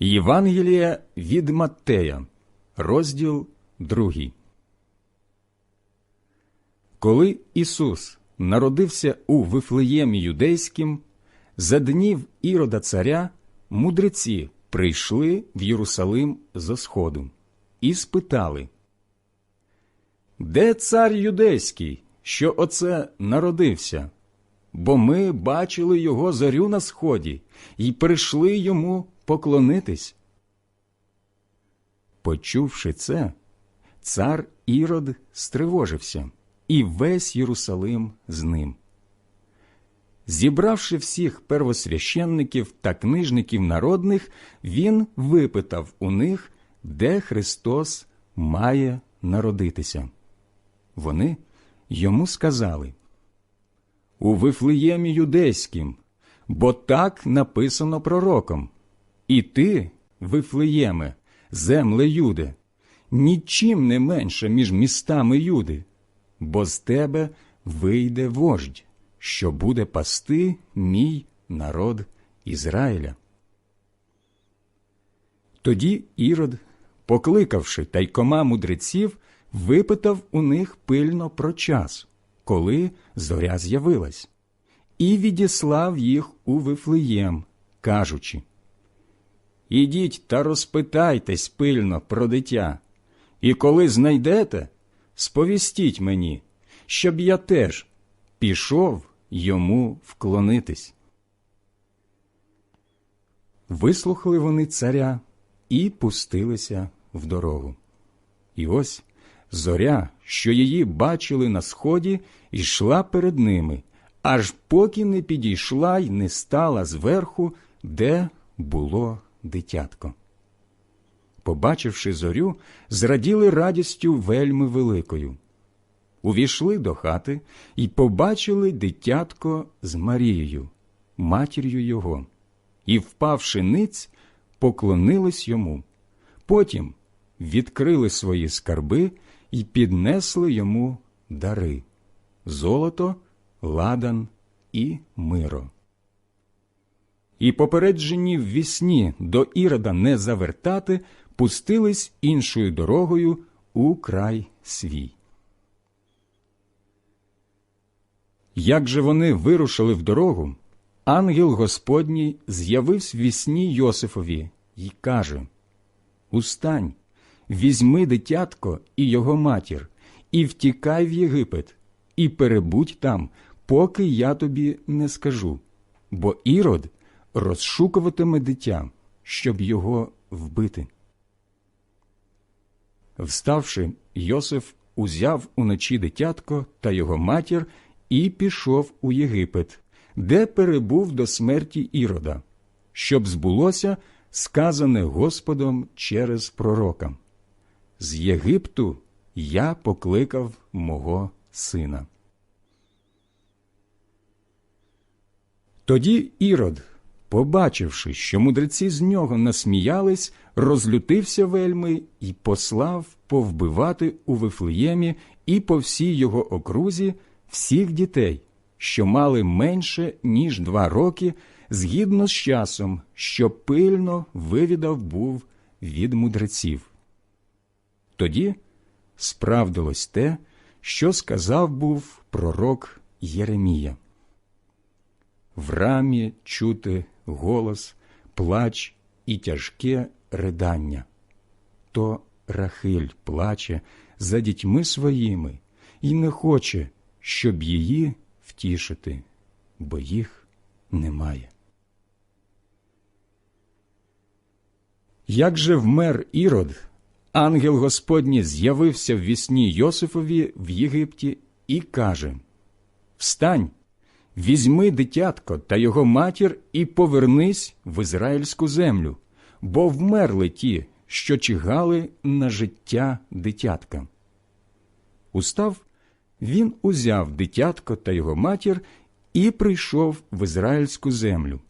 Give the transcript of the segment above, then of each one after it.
Євангелія від Маттея, розділ 2. Коли Ісус народився у Вифлеємі Юдейським, за днів Ірода царя мудреці прийшли в Єрусалим за сходу і спитали, Де цар юдейський, що оце народився? Бо ми бачили його зорю на сході і прийшли йому поклонитись. Почувши це, цар Ірод стривожився, і весь Єрусалим з ним. Зібравши всіх первосвященників та книжників народних, він випитав у них, де Христос має народитися. Вони йому сказали у Вифлеємі юдейським, бо так написано пророком. І ти, Вифлеєме, земле Юде, нічим не менше між містами Юди, бо з тебе вийде вождь, що буде пасти мій народ Ізраїля. Тоді Ірод, покликавши тайкома мудреців, випитав у них пильно про час, коли зоря з'явилась, і відіслав їх у Вифлеєм, кажучи Ідіть та розпитайтесь пильно про дитя, і коли знайдете, сповістіть мені, щоб я теж пішов йому вклонитись. Вислухали вони царя і пустилися в дорогу. І ось зоря, що її бачили на сході, йшла перед ними, аж поки не підійшла й не стала зверху, де було дитятко. Побачивши зорю, зраділи радістю вельми великою. Увійшли до хати і побачили дитятко з Марією, матір'ю його, і, впавши ниць, поклонились йому. Потім відкрили свої скарби і піднесли йому дари золото, ладан і миро. І попереджені в вісні до Ірода не завертати, пустились іншою дорогою у край свій. Як же вони вирушили в дорогу, ангел Господній з'явився в вісні Йосифові й каже Устань, візьми дитятко і його матір, і втікай в Єгипет, і перебудь там, поки я тобі не скажу, бо Ірод розшукуватиме дитя, щоб його вбити. Вставши, Йосиф узяв уночі дитятко та його матір і пішов у Єгипет, де перебув до смерті Ірода, щоб збулося сказане Господом через пророка. З Єгипту я покликав мого сина. Тоді Ірод, побачивши, що мудреці з нього насміялись, розлютився вельми і послав повбивати у Вифлеємі і по всій його окрузі всіх дітей, що мали менше, ніж два роки, згідно з часом, що пильно вивідав був від мудреців. Тоді справдилось те, що сказав був пророк Єремія. В рамі чути голос, плач і тяжке ридання. То Рахиль плаче за дітьми своїми і не хоче, щоб її втішити, бо їх немає. Як же вмер Ірод, ангел Господній з'явився в вісні Йосифові в Єгипті і каже Встань, візьми дитятко та його матір і повернись в ізраїльську землю, бо вмерли ті, що чигали на життя дитятка. Устав, він узяв дитятко та його матір і прийшов в ізраїльську землю.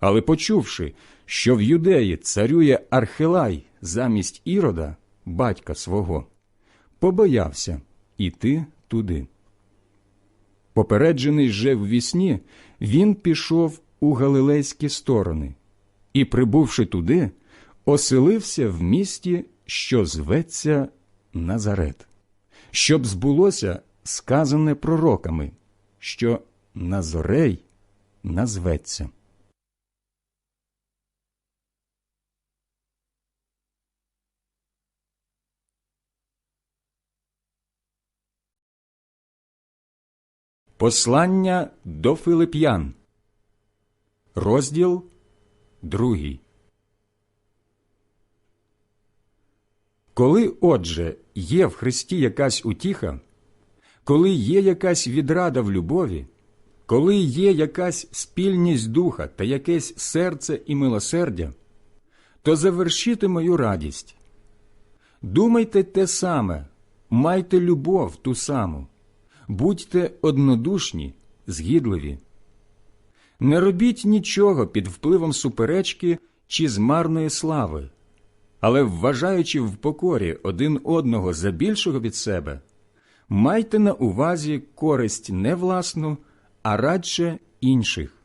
Але почувши, що в юдеї царює Архилай замість Ірода, батька свого, побоявся іти туди. Попереджений же в вісні, він пішов у галилейські сторони і, прибувши туди, оселився в місті, що зветься Назарет, щоб збулося сказане пророками, що Назорей назветься. Послання до Филип'ян, розділ другий. Коли, отже, є в Христі якась утіха, коли є якась відрада в любові, коли є якась спільність духа та якесь серце і милосердя, то завершите мою радість. Думайте те саме, майте любов ту саму, будьте однодушні, згідливі. Не робіть нічого під впливом суперечки чи змарної слави, але, вважаючи в покорі один одного за більшого від себе, майте на увазі користь не власну, а радше інших.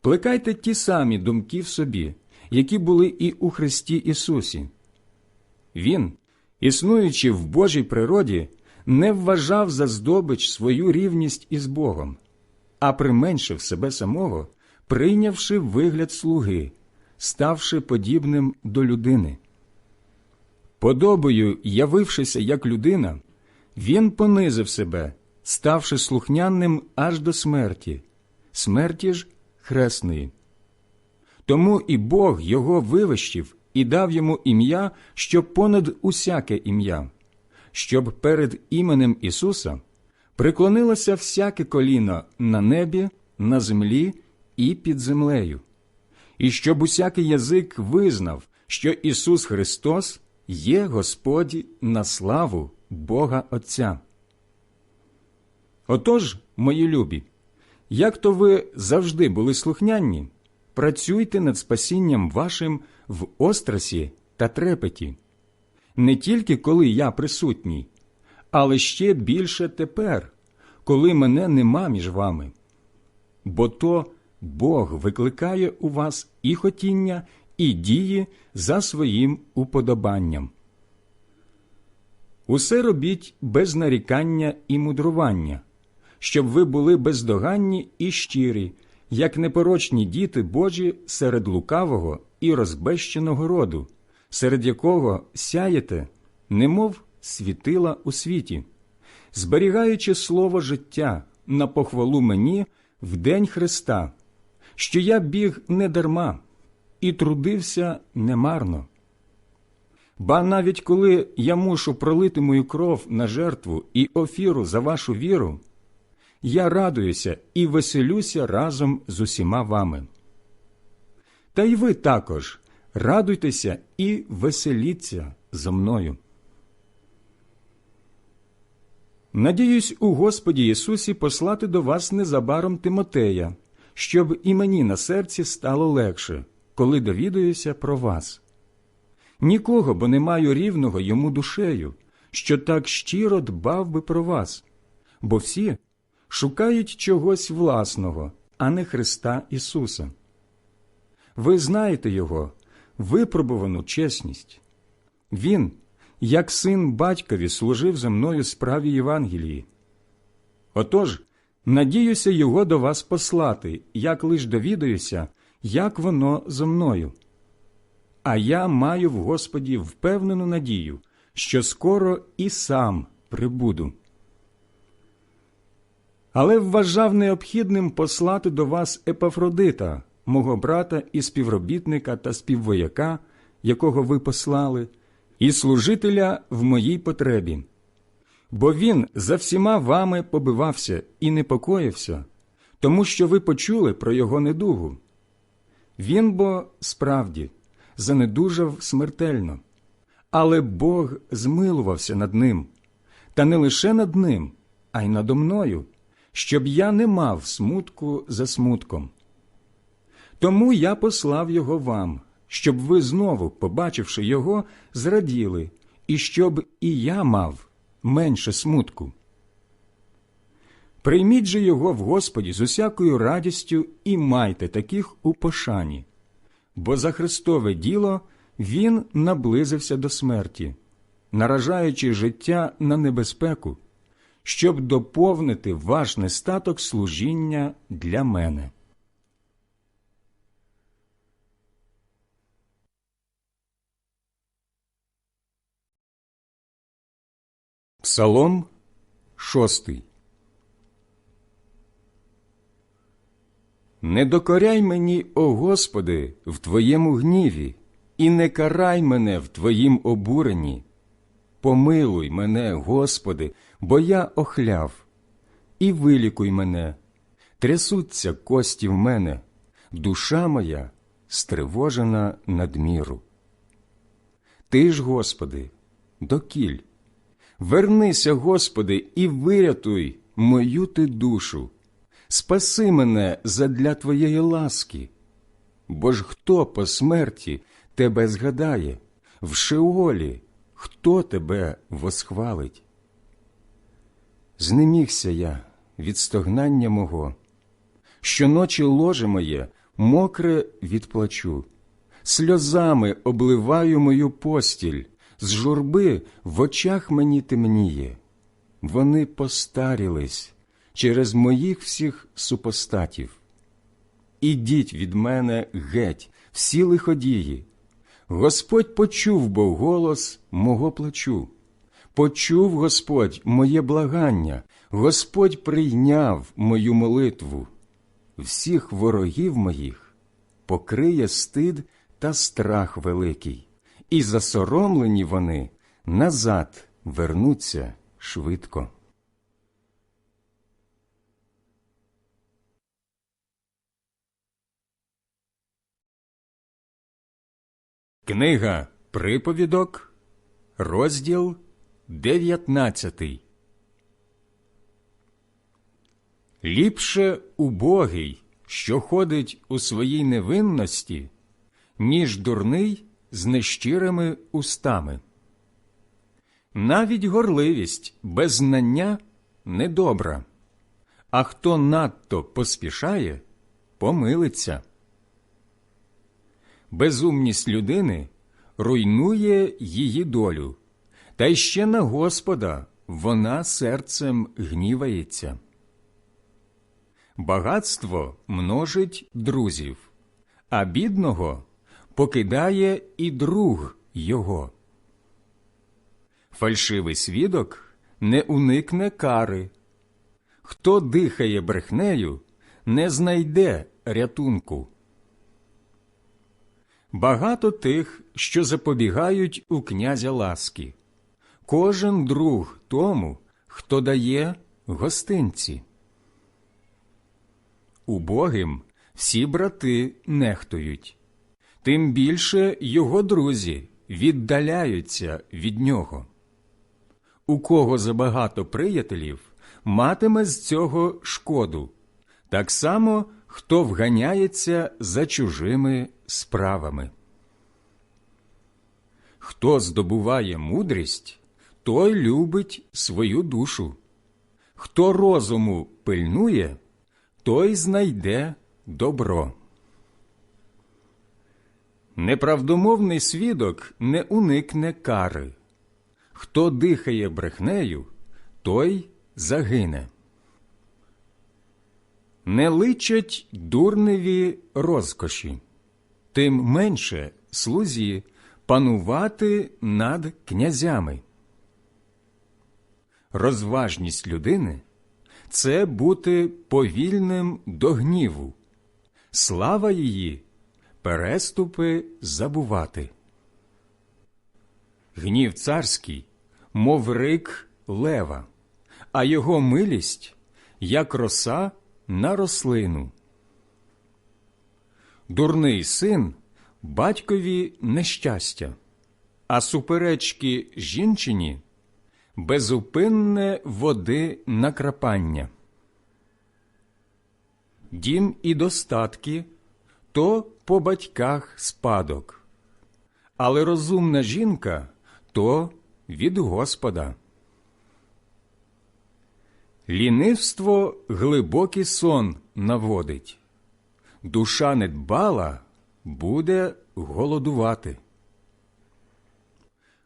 Плекайте ті самі думки в собі, які були і у Христі Ісусі. Він, існуючи в Божій природі, не вважав за здобич свою рівність із Богом, а применшив себе самого, прийнявши вигляд слуги, ставши подібним до людини. Подобою, явившися як людина, він понизив себе, ставши слухняним аж до смерті, смерті ж хресної. Тому і Бог його вивищив і дав йому ім'я, що понад усяке ім'я, щоб перед іменем Ісуса приклонилося всяке коліно на небі, на землі і під землею, і щоб усякий язик визнав, що Ісус Христос є Господь на славу Бога Отця. Отож, мої любі, як то ви завжди були слухняні, працюйте над спасінням вашим в острасі та трепеті, не тільки коли я присутній, але ще більше тепер, коли мене нема між вами. Бо то Бог викликає у вас і хотіння, і дії за своїм уподобанням. Усе робіть без нарікання і мудрування, щоб ви були бездоганні і щирі, як непорочні діти Божі серед лукавого і розбещеного роду, серед якого сяєте, немов світила у світі, зберігаючи слово життя на похвалу мені в день Христа, що я біг не дарма і трудився немарно. Ба навіть коли я мушу пролити мою кров на жертву і офіру за вашу віру, я радуюся і веселюся разом з усіма вами. Та й ви також радуйтеся і веселіться зо мною. Надіюсь у Господі Ісусі послати до вас незабаром Тимотея, щоб і мені на серці стало легше, коли довідуюся про вас. Нікого, бо не маю рівного йому душею, що так щиро дбав би про вас, бо всі шукають чогось власного, а не Христа Ісуса. Ви знаєте Його, випробувану чесність. Він, як син батькові, служив за мною справі Євангелії. Отож, надіюся його до вас послати, як лиш довідаюся, як воно зо мною. А я маю в Господі впевнену надію, що скоро і сам прибуду. Але вважав необхідним послати до вас Епафродита, мого брата і співробітника та співвояка, якого ви послали, і служителя в моїй потребі. Бо він за всіма вами побивався і непокоївся, тому що ви почули про його недугу. Він бо справді занедужав смертельно, але Бог змилувався над ним, та не лише над ним, а й надо мною, щоб я не мав смутку за смутком. Тому я послав його вам, щоб ви знову, побачивши його, зраділи, і щоб і я мав менше смутку. Прийміть же його в Господі з усякою радістю і майте таких у пошані, бо за Христове діло він наблизився до смерті, наражаючи життя на небезпеку, щоб доповнити ваш нестаток служіння для мене. Псалом шостий Не докоряй мені, о Господи, в Твоєму гніві, і не карай мене в Твоїм обуренні. Помилуй мене, Господи, бо я охляв, і вилікуй мене, трясуться кості в мене, душа моя стривожена надміру. Ти ж, Господи, докіль. Вернися, Господи, і вирятуй мою ти душу. Спаси мене задля Твоєї ласки. Бо ж хто по смерті тебе згадає, в Шеолі хто тебе восхвалить? Знемігся я від стогнання мого, щоночі ложе моє мокре відплачу, сльозами обливаю мою постіль, з журби в очах мені темніє. Вони постарілись через моїх всіх супостатів. Ідіть від мене геть, всі лиходії. Господь почув бо голос мого плачу. Почув Господь моє благання, Господь прийняв мою молитву. Всіх ворогів моїх покриє стид та страх великий, і засоромлені вони назад вернуться швидко. Книга Приповідок, розділ 19 Ліпше убогий, що ходить у своїй невинності, ніж дурний з нещирими устами. Навіть горливість без знання недобра, а хто надто поспішає, помилиться. Безумність людини руйнує її долю, та й ще на Господа вона серцем гнівається. Багатство множить друзів, а бідного покидає і друг його. Фальшивий свідок не уникне кари. Хто дихає брехнею, не знайде рятунку. Багато тих, що запобігають у князя ласки, кожен друг тому, хто дає гостинці. Убогим всі брати нехтують, тим більше його друзі віддаляються від нього. У кого забагато приятелів матиме з цього шкоду, так само хто вганяється за чужими справами. Хто здобуває мудрість, той любить свою душу. Хто розуму пильнує, той знайде добро. Неправдомовний свідок не уникне кари. Хто дихає брехнею, той загине. Не личать дурневі розкоші, тим менше слузі панувати над князями. Розважність людини це бути повільним до гніву, слава її переступи забувати. Гнів царський, мов рик лева, а його милість як роса на рослину. Дурний син батькові нещастя, а суперечки жінчині безупинне води накрапання. Дім і достатки то по батьках спадок, але розумна жінка то від Господа. Лінивство глибокий сон наводить, душа недбала буде голодувати.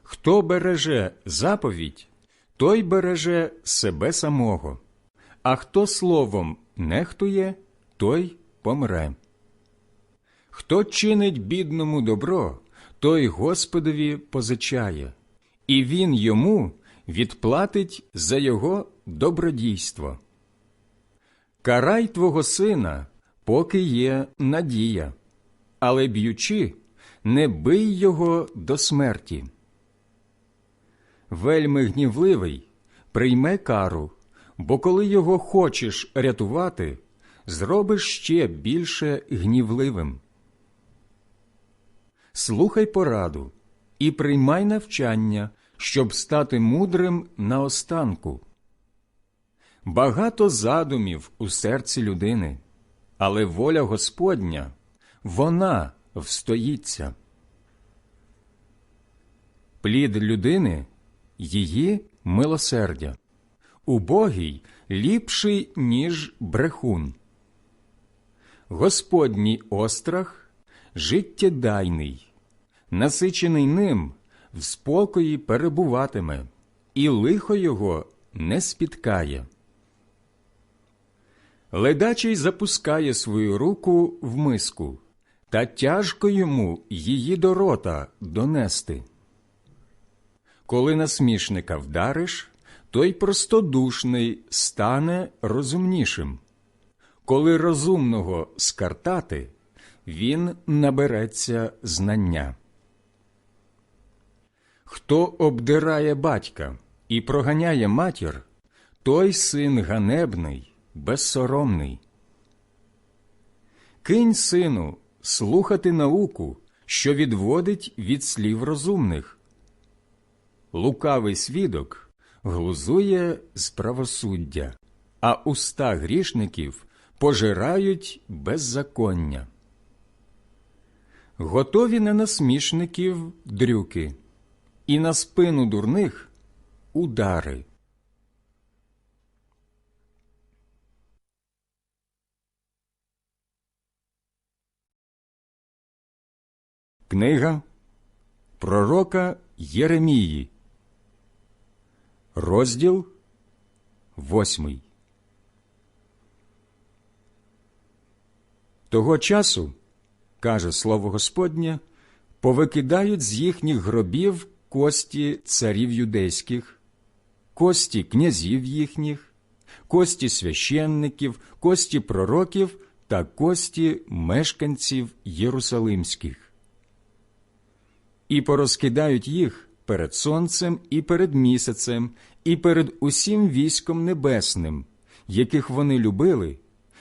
Хто береже заповідь, той береже себе самого, а хто словом нехтує, той помре. Хто чинить бідному добро, той Господові позичає, і він йому відплатить за його добродійство. Карай твого сина, поки є надія, але б'ючи, не бий його до смерті. Вельми гнівливий прийме кару, бо коли його хочеш рятувати, зробиш ще більше гнівливим. Слухай пораду і приймай навчання, щоб стати мудрим наостанку. Багато задумів у серці людини, але воля Господня вона встоїться. Плід людини її милосердя, убогий ліпший, ніж брехун. Господній острах життєдайний, насичений ним в спокої перебуватиме, і лихо його не спіткає. Ледачий запускає свою руку в миску, та тяжко йому її до рота донести. Коли насмішника вдариш, той простодушний стане розумнішим. Коли розумного скартати, він набереться знання. Хто обдирає батька і проганяє матір, той син ганебний, безсоромний. Кинь, сину, слухати науку, що відводить від слів розумних. Лукавий свідок глузує з правосуддя, а уста грішників пожирають беззаконня. Готові на насмішників дрюки, і на спину дурних удари. Книга Пророка Єремії, розділ восьмий. Того часу, каже слово Господнє, повикидають з їхніх гробів кості царів юдейських, кості князів їхніх, кості священників, кості пророків та кості мешканців Єрусалимських. І порозкидають їх перед сонцем і перед місяцем, і перед усім військом небесним, яких вони любили,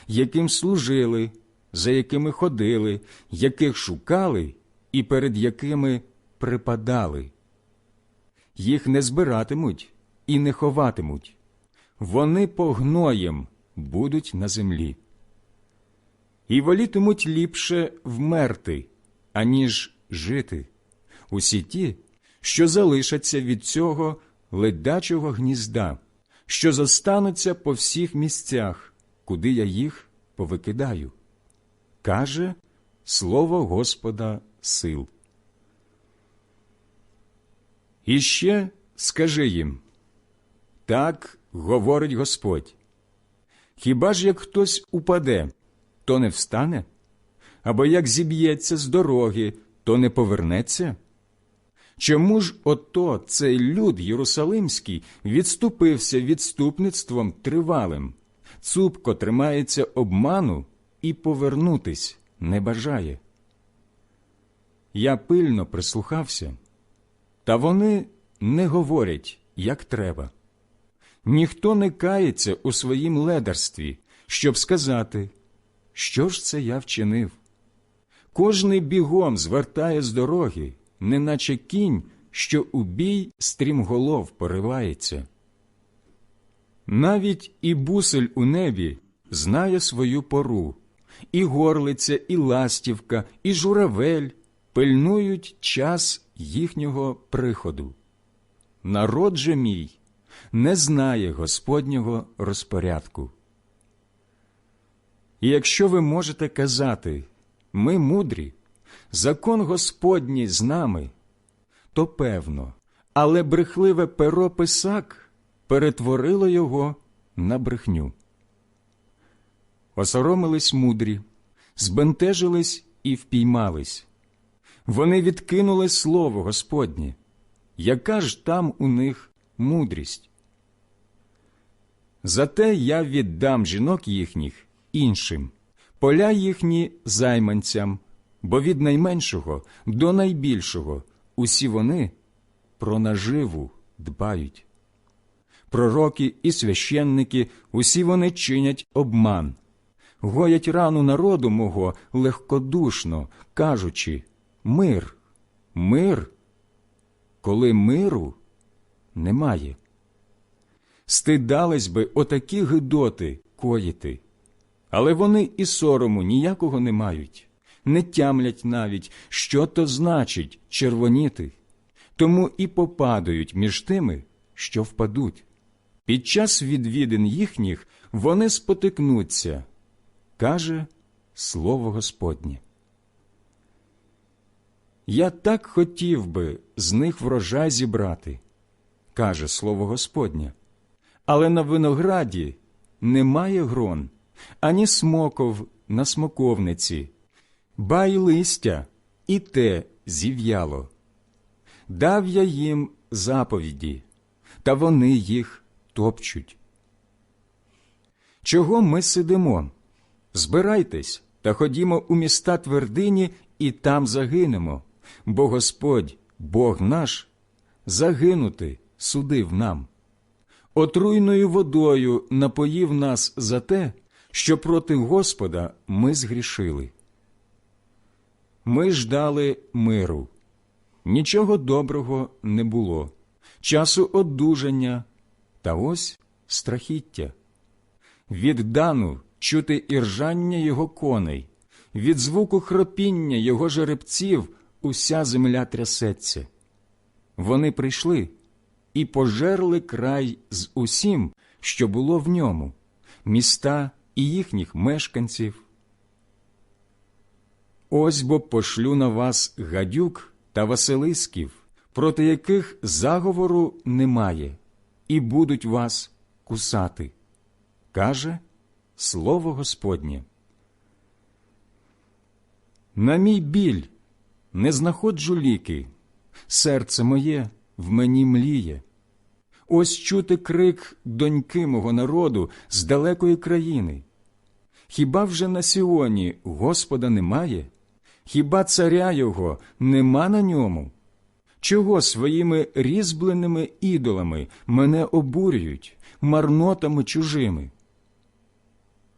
яким служили, за якими ходили, яких шукали і перед якими припадали. Їх не збиратимуть і не ховатимуть, вони погноєм будуть на землі. І волітимуть ліпше вмерти, аніж жити, усі ті, що залишаться від цього ледачого гнізда, що зостануться по всіх місцях, куди я їх повикидаю. Каже слово Господа сил. І ще скажи їм так говорить Господь. Хіба ж як хтось упаде, то не встане? Або як зіб'ється з дороги, то не повернеться? Чому ж ото цей люд Єрусалимський відступився відступництвом тривалим, цупко тримається обману і повернутись не бажає? Я пильно прислухався, та вони не говорять, як треба. Ніхто не кається у своїм ледарстві, щоб сказати, що ж це я вчинив. Кожний бігом звертає з дороги, неначе кінь, що у бій стрімголов поривається. Навіть і бусель у небі знає свою пору, і горлиця, і ластівка, і журавель пильнують час їхнього приходу. Народ же мій не знає Господнього розпорядку. І якщо ви можете казати ми мудрі, закон Господній з нами, то певно, але брехливе перо писак перетворило його на брехню. Осоромились мудрі, збентежились і впіймались. Вони відкинули слово Господнє. Яка ж там у них мудрість? Зате я віддам жінок їхніх іншим, поля їхні займанцям, бо від найменшого до найбільшого усі вони про наживу дбають. Пророки і священники усі вони чинять обман, гоять рану народу мого легкодушно, кажучи мир, мир, коли миру немає. Стидались би отакі гидоти коїти, але вони і сорому ніякого не мають, не тямлять навіть, що то значить червоніти, тому і попадають між тими, що впадуть. Під час відвідин їхніх вони спотикнуться, каже слово Господнє. Я так хотів би з них врожай зібрати, каже слово Господнє, але на винограді немає грон, ані смоков на смоковниці, ба й листя і те зів'яло. Дав я їм заповіді, та вони їх топчуть. Чого ми сидимо? Збирайтесь та ходімо у міста твердині і там загинемо, бо Господь, Бог наш, загинути судив нам. Отруйною водою напоїв нас за те, що проти Господа ми згрішили. Ми ждали миру. Нічого доброго не було, часу одужання, та ось страхіття. Від дану чути іржання його коней, від звуку хропіння його жеребців уся земля трясеться. Вони прийшли і пожерли край з усім, що було в ньому, міста і їхніх мешканців. Ось бо пошлю на вас гадюк та василисків, проти яких заговору немає, і будуть вас кусати, каже Слово Господнє. На мій біль не знаходжу ліки, серце моє в мені мліє. Ось чути крик доньки мого народу з далекої країни. Хіба вже на Сіоні Господа немає? Хіба царя його нема на ньому? Чого своїми різьбленими ідолами мене обурюють, марнотами чужими?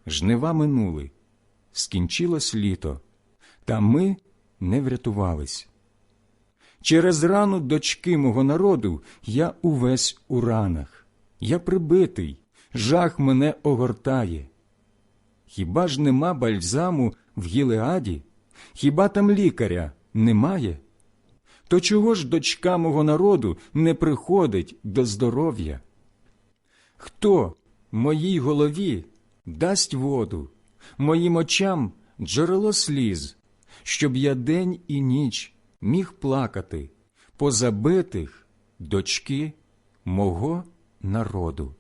Жнива минули, скінчилось літо, та ми не врятувались. Через рану дочки мого народу я увесь у ранах, я прибитий, жах мене огортає. Хіба ж нема бальзаму в Гілеаді? Хіба там лікаря немає? То чого ж дочка мого народу не приходить до здоров'я? Хто моїй голові дасть воду, моїм очам джерело сліз, щоб я день і ніч міг плакати по забитих дочки мого народу?